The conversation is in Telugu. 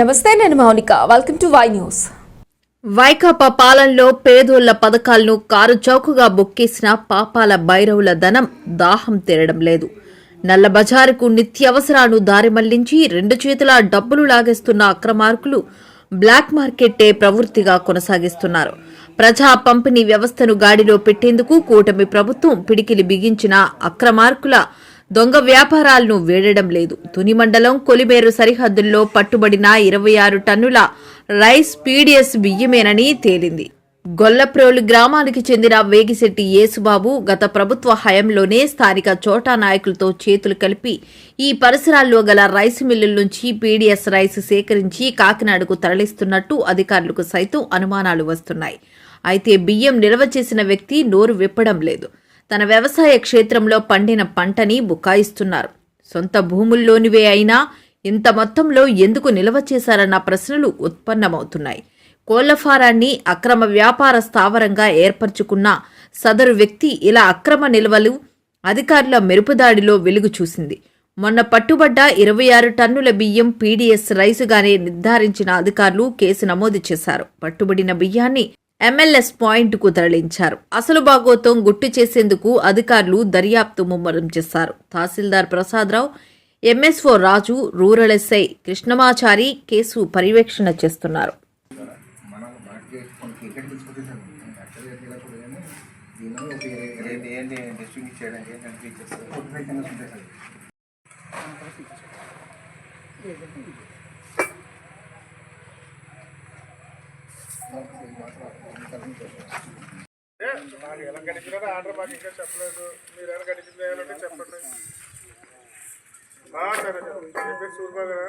నమస్తే నేను Mounika. Welcome to Y news Vaikapa పాలనలో పేదోళ్ళ పథకాలను కారు చౌకగా బొక్కేసిన పాపాల భైరవుల ధనం దాహం తీరడం లేదు. నల్ల బజారుకు నిత్యావసరాలు దారి మళ్ళించి రెండు చేతుల డబ్బులు లాగేస్తున్న అక్రమార్కులు బ్లాక్ మార్కెట్టే ప్రవృత్తిగా కొనసాగిస్తున్నారు. ప్రజా పంపిణీ వ్యవస్థను గాడిలో పెట్టేందుకు కూటమి ప్రభుత్వం పిడికిలి బిగించిన అక్రమార్కుల దొంగ వ్యాపారాలను వేడడం లేదు. తుని మండలం కొలిమేరు సరిహద్దుల్లో పట్టుబడిన ఇరవై ఆరు టన్నుల రైస్ పీడిఎస్ బియ్యమేనని తేలింది. గొల్లప్రోలు గ్రామానికి చెందిన వేగిశెట్టి యేసుబాబు గత ప్రభుత్వ హయంలోనే స్థానిక చోటా నాయకులతో చేతులు కలిపి ఈ పరిసరాల్లో గల రైస్ మిల్లుల నుంచి పీడీఎస్ రైస్ సేకరించి కాకినాడకు తరలిస్తున్నట్టు అధికారులకు సైతం అనుమానాలు వస్తున్నాయి. అయితే బియ్యం నిల్వ చేసిన వ్యక్తి నోరు విప్పడం లేదు. తన వ్యవసాయ క్షేత్రంలో పండిన పంటని బుకాయిస్తున్నారు. సొంత భూముల్లోనివే అయినా ఇంత మొత్తంలో ఎందుకు నిల్వ చేశారన్న ప్రశ్నలు ఉత్పన్నమవుతున్నాయి. కోళ్ళ ఫారాన్ని అక్రమ వ్యాపార స్థావరంగా ఏర్పరచుకున్న సదరు వ్యక్తి ఇలా అక్రమ నిల్వలు అధికారుల మెరుపుదాడిలో వెలుగు చూసింది. మొన్న పట్టుబడ్డ ఇరవై ఆరు టన్నుల బియ్యం పీడీఎస్ రైసుగానే నిర్ధారించిన అధికారులు కేసు నమోదు చేశారు. పట్టుబడిన బియ్యాన్ని ఎంఎల్ఎస్ పాయింట్కు తరలించారు. అసలు భాగోత్వం గుట్టు చేసేందుకు అధికారులు దర్యాప్తు ముమ్మరం చేశారు. Tahsildar Prasadarao MSO Raju rural SI Krishnamachari case పర్యవేక్షణ చేస్తున్నారు. నాకు ఎలా గడిచినారో ఆర్డర్ మాకు ఇంకా చెప్పలేదు మీరు ఎలా గడిచింది ఏమంటే చెప్పండి సరే చెప్పేసి మీ పేరు